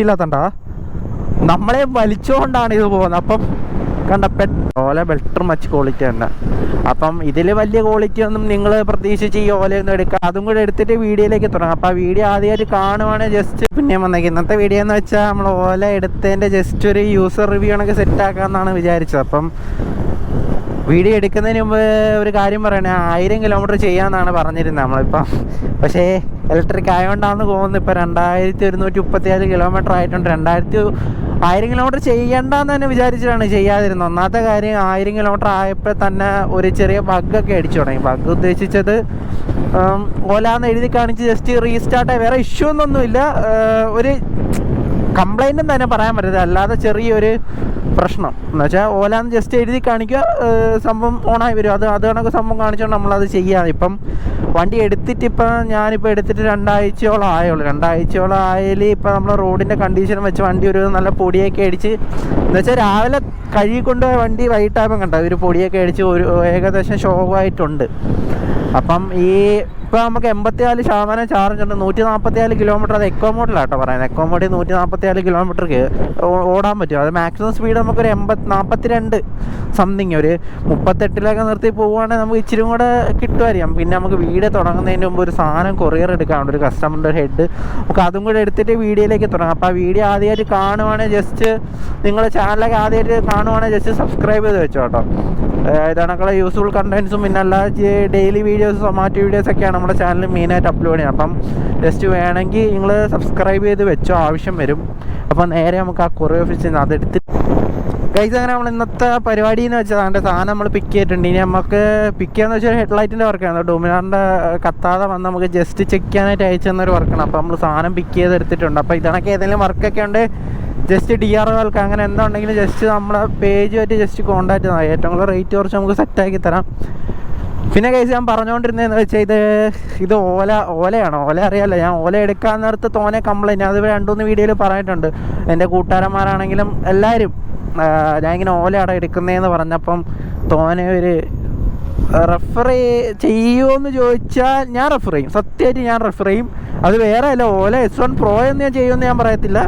ലിഫ്റ്റില്ലാത്തണ്ടാ നമ്മളെ വലിച്ചുകൊണ്ടാണ് ഇത് പോകുന്നത്. അപ്പം കണ്ട ഓല ബെറ്റർ മച്ച് ക്വാളിറ്റി തന്നെ. അപ്പം ഇതിൽ വലിയ ക്വാളിറ്റി ഒന്നും നിങ്ങൾ പ്രതീക്ഷിച്ച് ഈ ഓലയൊന്നും എടുക്കുക അതും കൂടെ എടുത്തിട്ട് വീഡിയോയിലേക്ക് തുടങ്ങാം. അപ്പോൾ ആ വീഡിയോ ആദ്യമായിട്ട് കാണുവാണെങ്കിൽ ജസ്റ്റ് പിന്നെ വന്നേക്ക് ഇന്നത്തെ വീഡിയോ എന്ന് വെച്ചാൽ നമ്മൾ ഓല എടുത്തതിന്റെ ജസ്റ്റ് ഒരു യൂസർ റിവ്യൂ ആണെങ്കിൽ സെറ്റ് ആക്കാമെന്നാണ് വിചാരിച്ചത്. അപ്പം വീഡിയോ എടുക്കുന്നതിന് മുമ്പ് ഒരു കാര്യം പറയണേ ആയിരം കിലോമീറ്റർ ചെയ്യാമെന്നാണ് പറഞ്ഞിരുന്നത് നമ്മളിപ്പം. പക്ഷേ ഇലക്ട്രിക് ആയതുകൊണ്ടാണെന്ന് തോന്നുന്നു ഇപ്പോൾ രണ്ടായിരത്തി ഒരുന്നൂറ്റി മുപ്പത്തിയാറ് കിലോമീറ്റർ ആയിട്ടുണ്ട്. രണ്ടായിരത്തി ആയിരം കിലോമീറ്റർ ചെയ്യണ്ടെന്ന് തന്നെ വിചാരിച്ചിട്ടാണ് ചെയ്യാതിരുന്നത്. ഒന്നാമത്തെ കാര്യം ആയിരം കിലോമീറ്റർ ആയപ്പോൾ തന്നെ ഒരു ചെറിയ ബഗ്ഗൊക്കെ അടിച്ചു തുടങ്ങി. ബഗ് ഉദ്ദേശിച്ചത് ഓലാന്ന് എഴുതി കാണിച്ച് ജസ്റ്റ് റീസ്റ്റാർട്ടായി വേറെ ഇഷ്യൂ ഒന്നൊന്നുമില്ല ഏർ, ഒരു കംപ്ലൈന്റും തന്നെ പറയാൻ പറ്റത്തില്ല. അല്ലാതെ ചെറിയൊരു പ്രശ്നം. എന്ന് വെച്ചാൽ ഓലാന്ന് ജസ്റ്റ് എഴുതി കാണിക്കുക സംഭവം ഓണായി വരും. അത് അത് കണക്ക് സംഭവം കാണിച്ചുകൊണ്ട് നമ്മളത് ചെയ്യാം. ഇപ്പം വണ്ടി എടുത്തിട്ട് ഇപ്പം ഞാനിപ്പോൾ എടുത്തിട്ട് രണ്ടാഴ്ചയോളം ആയുള്ളൂ. രണ്ടാഴ്ചയോളം ആയാൽ ഇപ്പം നമ്മൾ റോഡിന്റെ കണ്ടീഷൻ വെച്ച് വണ്ടി ഒരു നല്ല പൊടിയൊക്കെ അടിച്ച് എന്ന് വെച്ചാൽ രാവിലെ കഴുകി കൊണ്ടുപോയ വണ്ടി വൈകിട്ടാകുമ്പോൾ കണ്ടോ? ഒരു പൊടിയൊക്കെ അടിച്ച് ഒരു ഏകദേശം ഷോവായിട്ടുണ്ട് അപ്പം ഈ ഇപ്പോൾ നമുക്ക് എൺപത്തിനാല് ശതമാനം ചാർജ് ഉണ്ട്. നൂറ്റി നാൽപ്പത്തിനാല് കിലോമീറ്റർ അത് എക്കോ മോഡിലാട്ടോ പറയുന്നത്. എക്കോ മോഡിൽ നൂറ്റി നാൽപ്പത്തിനാല് കിലോമീറ്റർക്ക് ഓടാൻ പറ്റും. അത് മാക്സിമം സ്പീഡ് നമുക്കൊരു എൺപത്തി നാൽപ്പത്തിരണ്ട് സംതിങ് ഒരു മുപ്പത്തെട്ടിലൊക്കെ നിർത്തി പോവുകയാണെങ്കിൽ നമുക്ക് ഇച്ചിരി കൂടെ കിട്ടുമായിരിക്കാം. പിന്നെ നമുക്ക് വീഡിയോ തുടങ്ങുന്നതിന് മുമ്പ് ഒരു സാധനം കൊറിയർ എടുക്കാനുണ്ട്. ഒരു കസ്റ്റമറിന്റെ ഹെഡ് നമുക്ക് അതും കൂടെ എടുത്തിട്ട് വീഡിയോയിലേക്ക് തുടങ്ങാം. അപ്പോൾ ആ വീഡിയോ ആദ്യമായിട്ട് കാണുവാണെങ്കിൽ ജസ്റ്റ് നിങ്ങളുടെ ചാനലൊക്കെ ആദ്യമായിട്ട് കാണുവാണെങ്കിൽ ജസ്റ്റ് സബ്സ്ക്രൈബ് ചെയ്ത് വെച്ചോ കേട്ടോ ഇതണക്കുള്ള യൂസ്ഫുൾ കണ്ടൻസും പിന്നെ അല്ലാതെ ഡെയിലി വീഡിയോസ് സൊമാറ്റോ വീഡിയോസൊക്കെയാണ് നമ്മുടെ ചാനലിൽ മെയിനായിട്ട് അപ്ലോഡ് ചെയ്യുന്നത്. അപ്പം ജസ്റ്റ് വേണമെങ്കിൽ നിങ്ങൾ സബ്സ്ക്രൈബ് ചെയ്ത് വെച്ചോ ആവശ്യം വരും. അപ്പം നേരെ നമുക്ക് ആ കൊറിയ ഓഫീസിൽ നിന്ന് അതെടുത്ത് ഗൈസ് അങ്ങനെ നമ്മൾ ഇന്നത്തെ പരിപാടി എന്ന് വെച്ചാൽ അതിന്റെ സാധനം നമ്മൾ പിക്ക് ചെയ്തിട്ടുണ്ട്. ഇനി നമുക്ക് പിക്ക് ചെയ്യാന്ന് വെച്ചാൽ ഹെഡ്ലൈറ്റിന്റെ വർക്കാണ് ഡോമിനാറിന്റെ കത്താതെ വന്ന് നമുക്ക് ജസ്റ്റ് ചെക്ക് ചെയ്യാനായിട്ട് അയച്ചു തന്നൊരു വർക്കാണ് അപ്പോൾ നമ്മൾ സാധനം പിക്ക് ചെയ്ത് എടുത്തിട്ടുണ്ട് അപ്പോൾ ഇതണക്ക് ഏതെങ്കിലും വർക്കൊക്കെ ഉണ്ട്? ജസ്റ്റ് ഡി ആർ ഒകൾക്ക് അങ്ങനെ എന്താ ഉണ്ടെങ്കിലും ജസ്റ്റ് നമ്മളെ പേജുമായിട്ട് ജസ്റ്റ് കോൺടാക്ട് ചെയ്താൽ. ഏറ്റവും കൂടുതൽ റേറ്റ് കുറച്ച് നമുക്ക് സെറ്റാക്കി തരാം. പിന്നെ കേസ് ഞാൻ പറഞ്ഞുകൊണ്ടിരുന്നതെന്ന് വെച്ചാൽ ഇത് ഇത് ഓല ഓലയാണ്? ഓല അറിയാമല്ലോ ഞാൻ ഓല എടുക്കാൻ നേരത്ത് തോനെ കംപ്ലൈന്റ് അത് രണ്ടുമൂന്ന് വീഡിയോയിൽ പറഞ്ഞിട്ടുണ്ട്. എന്റെ കൂട്ടുകാരന്മാരാണെങ്കിലും എല്ലാവരും ഞാൻ ഇങ്ങനെ ഓലയാണ് എടുക്കുന്നതെന്ന് പറഞ്ഞപ്പം തോനെ ഒരു റെഫർ ചെയ്യുമോയെന്ന് ചോദിച്ചാൽ ഞാൻ റെഫർ ചെയ്യും. സത്യമായിട്ട് ഞാൻ റെഫർ ചെയ്യും. അത് വേറെ അല്ല ഓല എസ് വൺ പ്രോ എന്ന് ഞാൻ ചെയ്യുമെന്ന് ഞാൻ പറയത്തില്ല.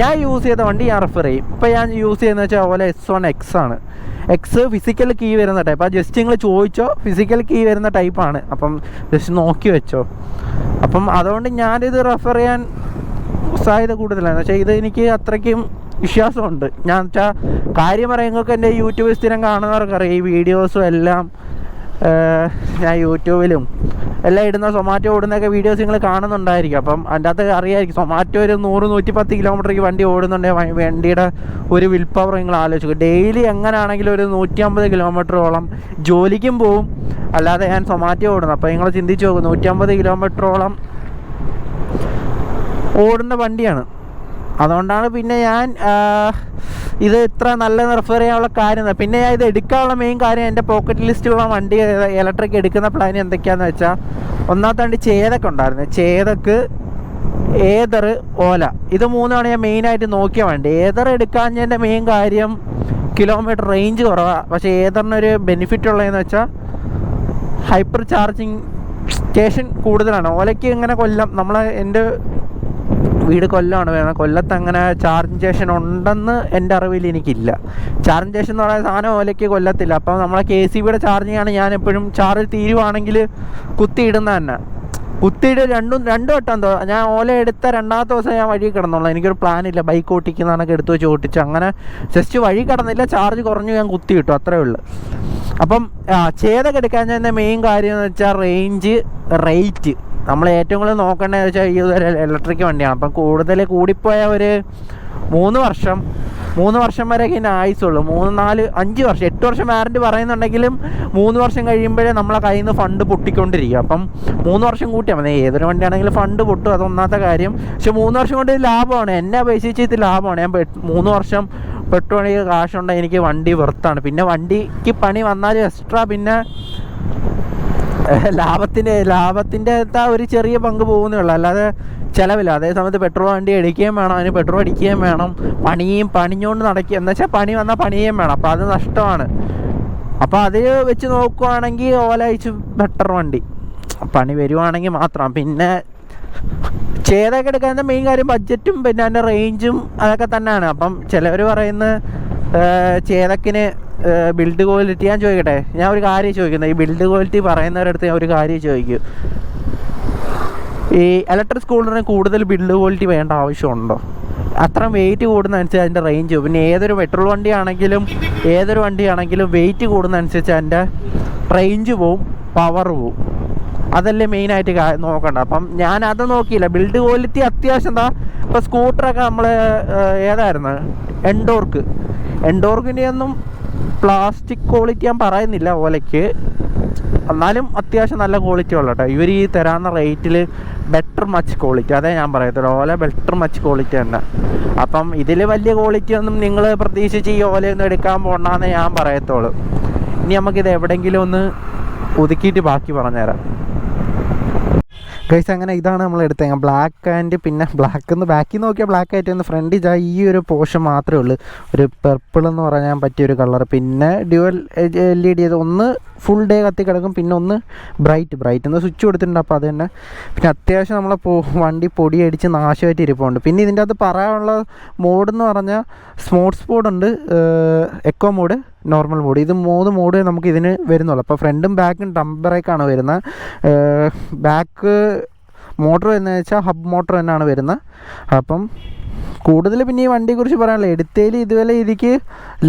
ഞാൻ യൂസ് ചെയ്ത വണ്ടി ഞാൻ റെഫർ ചെയ്യും. ഇപ്പം ഞാൻ യൂസ് ചെയ്യുന്നത് വെച്ചാൽ ഓല എസ് വൺ എക്സ് ആണ്. എക്സ് ഫിസിക്കൽ കീ വരുന്ന ടൈപ്പ് ആ ജസ്റ്റ് നിങ്ങൾ ചോദിച്ചോ ഫിസിക്കൽ കീ വരുന്ന ടൈപ്പാണ് അപ്പം ജസ്റ്റ് നോക്കി വെച്ചോ. അപ്പം അതുകൊണ്ട് ഞാനിത് റെഫർ ചെയ്യാൻ സാധ്യത കൂടുതലാണ്. പക്ഷേ ഇത് എനിക്ക് അത്രയ്ക്കും വിശ്വാസമുണ്ട്. ഞാൻ വെച്ചാൽ കാര്യം പറയുമ്പോൾ എന്റെ യൂട്യൂബ് സ്ഥിരം കാണുന്നവർക്കറിയാം. ഈ വീഡിയോസും എല്ലാം ഞാൻ യൂട്യൂബിലും എല്ലാം ഇടുന്ന സൊമാറ്റോ ഓടുന്നൊക്കെ വീഡിയോസ് നിങ്ങൾ കാണുന്നുണ്ടായിരിക്കും. അപ്പം അതിന്റെ അകത്ത് അറിയായിരിക്കും സൊമാറ്റോ ഒരു നൂറ് നൂറ്റി പത്ത് കിലോമീറ്റർക്ക് വണ്ടി ഓടുന്നുണ്ടെങ്കിൽ വണ്ടിയുടെ ഒരു വിൽ പവർ നിങ്ങൾ ആലോചിക്കും. ഡെയിലി എങ്ങനെയാണെങ്കിലും ഒരു നൂറ്റി അമ്പത് കിലോമീറ്ററോളം ജോലിക്കും പോവും. അല്ലാതെ ഞാൻ സൊമാറ്റോ ഓടുന്നു. അപ്പോൾ നിങ്ങൾ ചിന്തിച്ച് നോക്കും നൂറ്റി അമ്പത് കിലോമീറ്ററോളം ഓടുന്ന വണ്ടിയാണ്. അതുകൊണ്ടാണ് പിന്നെ ഞാൻ ഇത് ഇത്ര നല്ല റെഫർ ചെയ്യാനുള്ള കാര്യം പിന്നെ ഞാൻ ഇത് എടുക്കാനുള്ള മെയിൻ കാര്യം എന്റെ പോക്കറ്റ് ലിസ്റ്റിലുള്ള വണ്ടി ഇലക്ട്രിക് എടുക്കുന്ന പ്ലാൻ എന്തൊക്കെയാണെന്ന് വെച്ചാൽ ഒന്നാമത്തെ വണ്ടി ചേതക്ക് ഉണ്ടായിരുന്നു. ചേതക്ക് ഏതർ ഓല. ഇത് മൂന്നാണ് ഞാൻ മെയിനായിട്ട് നോക്കിയ വണ്ടി. ഏതർ എടുക്കാഞ്ഞതിന്റെ മെയിൻ കാര്യം കിലോമീറ്റർ റേഞ്ച് കുറവാണ് പക്ഷേ ഏതറിനൊരു ബെനിഫിറ്റ് ഉള്ളതെന്ന് വെച്ചാൽ ഹൈപ്പർ ചാർജിങ് സ്റ്റേഷൻ കൂടുതലാണ്. ഓലയ്ക്ക് ഇങ്ങനെ കൊല്ലം. നമ്മളെ എന്റെ വീട് കൊല്ലമാണ് വേണം. കൊല്ലത്ത് അങ്ങനെ ചാർജിങ് സ്റ്റേഷൻ ഉണ്ടെന്ന് എന്റെ അറിവിൽ എനിക്കില്ല. ചാർജിങ് സ്റ്റേഷൻ എന്ന് പറയുന്ന സാധനം ഓലയ്ക്ക് കൊല്ലത്തില്ല. അപ്പം നമ്മളെ കെ സി ബിയുടെ ചാർജിങ് ആണ് ഞാൻ എപ്പോഴും ചാർജ് തീരുവാണെങ്കിൽ കുത്തിയിടുന്ന തന്നെ. കുത്തിയിട്ട് രണ്ടും രണ്ടു വട്ടം എന്തോ. ഞാൻ ഓല എടുത്ത രണ്ടാമത്തെ ദിവസം ഞാൻ വഴി കിടന്നുള്ളൂ എനിക്കൊരു പ്ലാൻ ഇല്ല. ബൈക്ക് ഓട്ടിക്കുന്നതാണൊക്കെ എടുത്തു വെച്ച് ഓട്ടിച്ചു അങ്ങനെ ജസ്റ്റ് വഴി കിടന്നില്ല. ചാർജ് കുറഞ്ഞു ഞാൻ കുത്തി കിട്ടും അത്രേ ഉള്ളൂ. അപ്പം ആ ചേതൊക്കെ എടുക്കാൻ ചെന്ന മെയിൻ കാര്യം എന്ന് വെച്ചാൽ റേഞ്ച് റേറ്റ് നമ്മൾ ഏറ്റവും കൂടുതൽ നോക്കേണ്ടതെന്ന് വെച്ചാൽ ഈ ഒരു ഇലക്ട്രിക് വണ്ടിയാണ്. അപ്പം കൂടുതൽ കൂടിപ്പോയ ഒരു മൂന്ന് വർഷം മൂന്ന് വർഷം വരെയൊക്കെ ഇതിന് ആയുസുള്ളൂ മൂന്ന് നാല് അഞ്ച് വർഷം എട്ട് വർഷം വാറന്റി പറയുന്നുണ്ടെങ്കിലും മൂന്ന് വർഷം കഴിയുമ്പോഴേ നമ്മളെ കയ്യിൽ നിന്ന് ഫണ്ട് പൊട്ടിക്കൊണ്ടിരിക്കും. അപ്പം മൂന്ന് വർഷം കൂട്ടിയാൽ മതി. ഏതൊരു വണ്ടിയാണെങ്കിലും ഫണ്ട് പൊട്ടും. അതൊന്നാത്ത കാര്യം. പക്ഷെ മൂന്ന് വർഷം കൊണ്ട് ലാഭമാണ്. എന്നെ അപേക്ഷിച്ച് ഇത് ലാഭമാണ്. ഞാൻ മൂന്ന് വർഷം പെട്രോളിന് കാശുണ്ടെങ്കിൽ എനിക്ക് വണ്ടി വെറുത്താണ് പിന്നെ വണ്ടിക്ക് പണി വന്നാലും എക്സ്ട്രാ പിന്നെ ലാഭത്തിന്റെ ലാഭത്തിന്റെ ആ ഒരു ചെറിയ പങ്ക് പോകുന്നേ ഉള്ളൂ. അല്ലാതെ ചിലവില്ല. അതേ സമയത്ത് പെട്രോൾ വണ്ടി അടിക്കുകയും വേണം അതിന് പെട്രോൾ അടിക്കുകയും വേണം പണിയും പണിഞ്ഞുകൊണ്ട് നടക്കുക എന്ന് വെച്ചാൽ പണി വന്നാൽ പണിയുകയും വേണം. അപ്പോൾ അത് നഷ്ടമാണ്. അപ്പോൾ അത് വെച്ച് നോക്കുവാണെങ്കിൽ ഓല ബെറ്റർ വണ്ടി. പണി വരുവാണെങ്കിൽ മാത്രം. പിന്നെ ചേതൊക്കെ എടുക്കാന്റെ മെയിൻ കാര്യം ബഡ്ജറ്റും പിന്നെ അതിന്റെ റേഞ്ചും അതൊക്കെ തന്നെയാണ് അപ്പം ചിലവർ പറയുന്ന ചേതക്കിന് ബിൽഡ് ക്വാളിറ്റി ഞാൻ ചോദിക്കട്ടെ? ഞാൻ ഒരു കാര്യം ചോദിക്കുന്നത് ഈ ബിൽഡ് ക്വാളിറ്റി പറയുന്നവരടുത്ത് ഞാൻ ഒരു കാര്യം ചോദിക്കും. ഈ ഇലക്ട്രിക് സ്കൂട്ടറിന് കൂടുതൽ ബിൽഡ് ക്വാളിറ്റി വേണ്ട ആവശ്യമുണ്ടോ? അത്രയും വെയിറ്റ് കൂടുന്നതനുസരിച്ച് അതിന്റെ റേഞ്ച് പിന്നെ ഏതൊരു പെട്രോൾ വണ്ടിയാണെങ്കിലും ഏതൊരു വണ്ടിയാണെങ്കിലും വെയിറ്റ് കൂടുന്നതനുസരിച്ച് അതിന്റെ റേഞ്ച് പോവും പവർ പോവും. അതല്ലേ മെയിനായിട്ട് നോക്കണ്ട. അപ്പം ഞാൻ അത് നോക്കിയില്ല. ബിൽഡ് ക്വാളിറ്റി അത്യാവശ്യം എന്താ? ഇപ്പോൾ സ്കൂട്ടറൊക്കെ നമ്മൾ ഏതായിരുന്നു? എൻഡോർക്ക് എൻഡോർക്കിന്റെ ഒന്നും പ്ലാസ്റ്റിക് ക്വാളിറ്റി ഞാൻ പറയുന്നില്ല ഓലയ്ക്ക്. എന്നാലും അത്യാവശ്യം നല്ല ക്വാളിറ്റി ഉള്ള കേട്ടോ ഇവർ ഈ തരാവുന്ന റേറ്റിൽ ബെറ്റർ മച്ച് ക്വാളിറ്റി അതേ ഞാൻ പറയത്തുള്ളൂ. ഓല ബെറ്റർ മച്ച് ക്വാളിറ്റി തന്നെ. അപ്പം ഇതിൽ വലിയ ക്വാളിറ്റി ഒന്നും നിങ്ങൾ പ്രതീക്ഷിച്ച് ഈ ഓലയൊന്നും എടുക്കാൻ പോകണ്ടെന്ന് ഞാൻ പറയത്തുള്ളൂ. ഇനി നമുക്കിത് എവിടെയെങ്കിലും ഒന്ന് ഒതുക്കിയിട്ട് ബാക്കി പറഞ്ഞുതരാം. ഗൈസ് അങ്ങനെ ഇതാണ് നമ്മൾ എടുത്തത്. ബ്ലാക്ക് ആൻഡ് പിന്നെ ബ്ലാക്ക് എന്ന് ബാക്കിൽ നോക്കിയാൽ ബ്ലാക്ക് ആയിട്ട് ഒന്ന് ഫ്രണ്ട് ഇതാ ഈ ഒരു പോർഷൻ മാത്രമേ ഉള്ളൂ. ഒരു പെർപ്പിൾ എന്ന് പറയാൻ പറ്റിയ ഒരു കളർ പിന്നെ ഡ്യുവൽ എൽ ഇ ഡി ഒന്ന് ഫുൾ ഡേ കത്തി കിടക്കും പിന്നെ ഒന്ന് ബ്രൈറ്റ് ബ്രൈറ്റ് എന്ന് സ്വിച്ച് കൊടുത്തിട്ടുണ്ട് അപ്പോൾ അത് തന്നെ. പിന്നെ അത്യാവശ്യം നമ്മളെ വണ്ടി പൊടിയടിച്ച് നാശമായിട്ട് ഇരിപ്പുണ്ട്. പിന്നെ ഇതിന്റെ അകത്ത് പറയാനുള്ള മോഡ് എന്ന് പറഞ്ഞാൽ സ്മോർട്സ് മോഡുണ്ട് എക്കോ മോഡ് നോർമൽ മോഡ് ഇത് മൂന്ന് മോഡ് നമുക്ക് ഇതിന് വരുന്നുള്ളൂ. അപ്പോൾ ഫ്രണ്ടും ബാക്കും ടംബറേക്കാണ് വരുന്നത്. ബാക്ക് മോട്ടർ എന്ന് വെച്ചാൽ ഹബ് മോട്ടർ തന്നെയാണ് വരുന്നത്. അപ്പം കൂടുതൽ പിന്നെ ഈ വണ്ടിയെക്കുറിച്ച് പറയാനുള്ള എടുത്തതിൽ ഇതുവരെ ഇതിക്ക്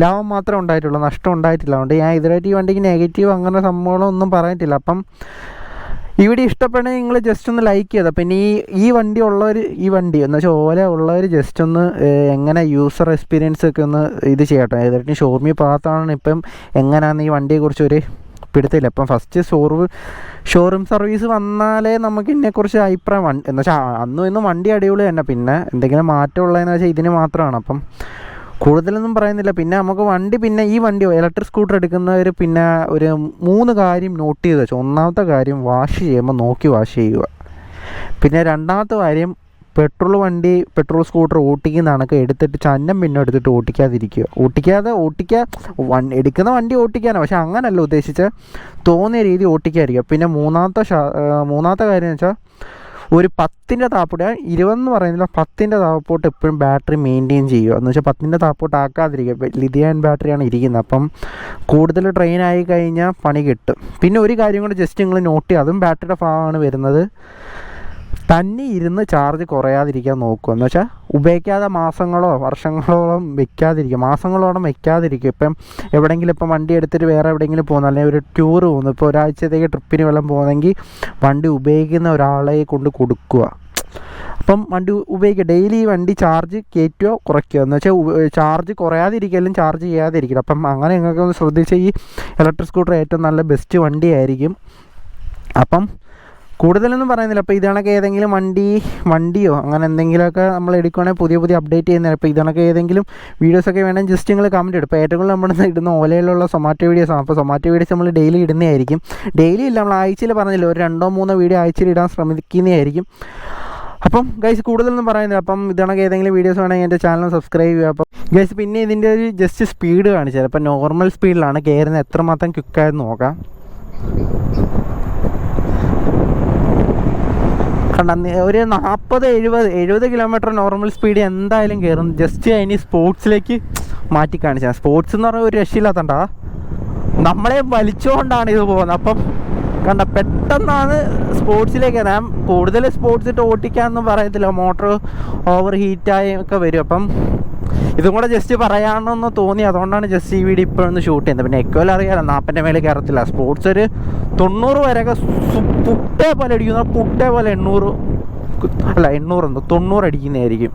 ലാഭം മാത്രമേ ഉണ്ടായിട്ടുള്ളൂ. നഷ്ടം ഉണ്ടായിട്ടില്ല. അതുകൊണ്ട് ഞാൻ ഇതുവരായിട്ട് ഈ വണ്ടിക്ക് നെഗറ്റീവ് അങ്ങനെ സംഭവങ്ങളൊന്നും പറഞ്ഞിട്ടില്ല. അപ്പം ഈ വീഡിയോ ഇഷ്ടപ്പെടുന്നത് നിങ്ങൾ ജസ്റ്റ് ഒന്ന് ലൈക്ക് ചെയ്താൽ പിന്നെ ഈ ഈ വണ്ടി ഉള്ളവർ ഈ വണ്ടി എന്ന് വെച്ചാൽ ഓല ഉള്ളവർ ജസ്റ്റ് ഒന്ന് എങ്ങനെ യൂസർ എക്സ്പീരിയൻസ് ഒക്കെ ഒന്ന് ഇത് ചെയ്യട്ടെ. ഏതായിട്ടും ഷോർമി ഭാഗത്താണ് ഇപ്പം എങ്ങനെയാണെന്ന് ഈ വണ്ടിയെക്കുറിച്ച് ഒരു പിടുത്തില്ല ഇപ്പം ഫസ്റ്റ് ഷോറൂം ഷോറൂം സർവീസ് വന്നാലേ നമുക്ക് ഇതിനെക്കുറിച്ച് അഭിപ്രായം എന്ന് വെച്ചാൽ അന്നും ഇന്നും വണ്ടി അടിപൊളി തന്നെ. പിന്നെ എന്തെങ്കിലും മാറ്റം ഉള്ളതെന്ന് വെച്ചാൽ ഇതിന് മാത്രമാണ്. അപ്പം കൂടുതലൊന്നും പറയുന്നില്ല. പിന്നെ നമുക്ക് വണ്ടി പിന്നെ ഈ വണ്ടി ഇലക്ട്രിക് സ്കൂട്ടർ എടുക്കുന്നവർ പിന്നെ ഒരു മൂന്ന് കാര്യം നോട്ട് ചെയ്ത് വെച്ചു. ഒന്നാമത്തെ കാര്യം വാഷ് ചെയ്യുമ്പോൾ നോക്കി വാഷ് ചെയ്യുക. പിന്നെ രണ്ടാമത്തെ കാര്യം പെട്രോൾ വണ്ടി പെട്രോൾ സ്കൂട്ടർ ഓട്ടിക്കുന്ന കണക്ക് എടുത്തിട്ട് ചന്നം പിന്നെ എടുത്തിട്ട് ഓട്ടിക്കാതിരിക്കുക. ഓട്ടിക്കാതെ ഓട്ടിക്കാ വൺ എടുക്കുന്ന വണ്ടി ഓട്ടിക്കാനാണ് പക്ഷെ അങ്ങനല്ല ഉദ്ദേശിച്ച തോന്നിയ രീതി ഓട്ടിക്കാതിരിക്കുക. പിന്നെ മൂന്നാമത്തെ മൂന്നാമത്തെ കാര്യം എന്ന് വെച്ചാൽ ഒരു പത്തിന്റെ താപ്പോട്ട് ഇരുപതെന്ന് പറയുന്നില്ല പത്തിന്റെ താപ്പോട്ട് എപ്പോഴും ബാറ്ററി മെയിന്റെയിൻ ചെയ്യുക. എന്ന് വെച്ചാൽ പത്തിന്റെ താപ്പോട്ട് ആക്കാതിരിക്കുക. ലിഥിയൻ ബാറ്ററിയാണ് ഇരിക്കുന്നത്. അപ്പം കൂടുതൽ ട്രെയിൻ ആയി കഴിഞ്ഞാൽ പണി കിട്ടും. പിന്നെ ഒരു കാര്യം കൂടെ ജസ്റ്റ് നിങ്ങൾ നോട്ട് ചെയ്യുക. അതും ബാറ്ററിയുടെ ഭാഗമാണ് വരുന്നത്. തന്നെ ഇരുന്ന് ചാർജ് കുറയാതിരിക്കാൻ നോക്കുക. എന്ന് വെച്ചാൽ ഉപയോഗിക്കാതെ മാസങ്ങളോ വർഷങ്ങളോളം വെക്കാതിരിക്കുക. മാസങ്ങളോളം വെക്കാതിരിക്കുക. ഇപ്പം എവിടെയെങ്കിലും ഇപ്പം വണ്ടി എടുത്തിട്ട് വേറെ എവിടെയെങ്കിലും പോകുന്നു അല്ലെങ്കിൽ ഒരു ടൂർ പോകുന്നു ഇപ്പോൾ ഒരാഴ്ചത്തേക്ക് ട്രിപ്പിന് വെള്ളം പോകുന്നെങ്കിൽ വണ്ടി ഉപയോഗിക്കുന്ന ഒരാളെ കൊണ്ട് കൊടുക്കുക. അപ്പം വണ്ടി ഉപയോഗിക്കുക. ഡെയിലി വണ്ടി ചാർജ് കയറ്റുകയോ കുറയ്ക്കുക. എന്ന് വെച്ചാൽ ചാർജ് കുറയാതിരിക്കലും ചാർജ് ചെയ്യാതിരിക്കണം അപ്പം അങ്ങനെ നിങ്ങൾക്ക് ഒന്ന് ശ്രദ്ധിച്ച് ഈ ഇലക്ട്രിക് സ്കൂട്ടർ ഏറ്റവും നല്ല ബെസ്റ്റ് വണ്ടിയായിരിക്കും. അപ്പം കൂടുതലൊന്നും പറയുന്നില്ല. അപ്പോൾ ഇതണക്ക് ഏതെങ്കിലും വണ്ടി വണ്ടിയോ അങ്ങനെ എന്തെങ്കിലുമൊക്കെ നമ്മൾ എടുക്കുകയാണെങ്കിൽ പുതിയ പുതിയ അപ്ഡേറ്റ് ചെയ്യുന്നത് അപ്പോൾ ഇതണക്ക് ഏതെങ്കിലും വീഡിയോസൊക്കെ വേണമെങ്കിൽ ജസ്റ്റ് നിങ്ങൾ കമന്റ് ഇടും. ഇപ്പോൾ ഏറ്റവും കൂടുതൽ നമ്മൾ ഇടുന്ന ഓലയിലുള്ള സൊമാറ്റോ ആണ്. അപ്പോൾ സൊമാറ്റോ വീഡിയോസ് നമ്മൾ ഡെയിലി ഇടുന്നതായിരിക്കും. ഡെയിലി ഇല്ല നമ്മൾ ആഴ്ചയിൽ പറഞ്ഞില്ല ഒരു രണ്ടോ മൂന്നോ വീഡിയോ ആഴ്ചയിൽ ഇടാൻ ശ്രമിക്കുന്നതായിരിക്കും. അപ്പം ഗൈസ് കൂടുതലൊന്നും പറയുന്നില്ല. അപ്പം ഇതണക്ക് ഏതെങ്കിലും വീഡിയോസ് വേണമെങ്കിൽ എന്റെ ചാനൽ സബ്സ്ക്രൈബ് ചെയ്യുക. അപ്പം ഗൈസ് പിന്നെ ഇതിന്റെ ഒരു ജസ്റ്റ് സ്പീഡ് കാണിച്ചത് അപ്പം നോർമൽ സ്പീഡിലാണ് കയറുന്നത് എത്രമാത്രം ക്വിക്കായെന്ന് നോക്കാം. കണ്ട ഒരു നാൽപ്പത് എഴുപത് എഴുപത് കിലോമീറ്റർ നോർമൽ സ്പീഡ് എന്തായാലും കയറും ജസ്റ്റ് അതിന് സ്പോർട്സിലേക്ക് മാറ്റി കാണിച്ചാൽ സ്പോർട്സ് എന്ന് പറഞ്ഞാൽ ഒരു രക്ഷയില്ലാത്തണ്ടാ. നമ്മളെ വലിച്ചുകൊണ്ടാണ് ഇത് പോകുന്നത്. അപ്പം കണ്ട പെട്ടെന്നാണ് സ്പോർട്സിലേക്ക് ഞാൻ കൂടുതൽ സ്പോർട്സ് ഇട്ട് ഓട്ടിക്കാമെന്ന് പറയത്തില്ല. മോട്ടോർ ഓവർ ഹീറ്റായി ഒക്കെ വരും. അപ്പം ഇതും കൂടെ ജസ്റ്റ് പറയാണെന്ന് തോന്നി. അതുകൊണ്ടാണ് ജസ്റ്റ് ഈ വീഡിയോ ഇപ്പോഴൊന്ന് ഷൂട്ട് ചെയ്യുന്നത്. പിന്നെ എക്കോയിൽ അറിയാലോ നാൽപ്പന്റെ മേലെ കയറത്തില്ല സ്പോർട്സ് ഒരു തൊണ്ണൂറ് വരെയൊക്കെ പുട്ടേ പോലെ അടിക്കുന്ന പുട്ടേ പോലെ എണ്ണൂറ് അല്ല എണ്ണൂറ് തൊണ്ണൂറ് അടിക്കുന്നതായിരിക്കും.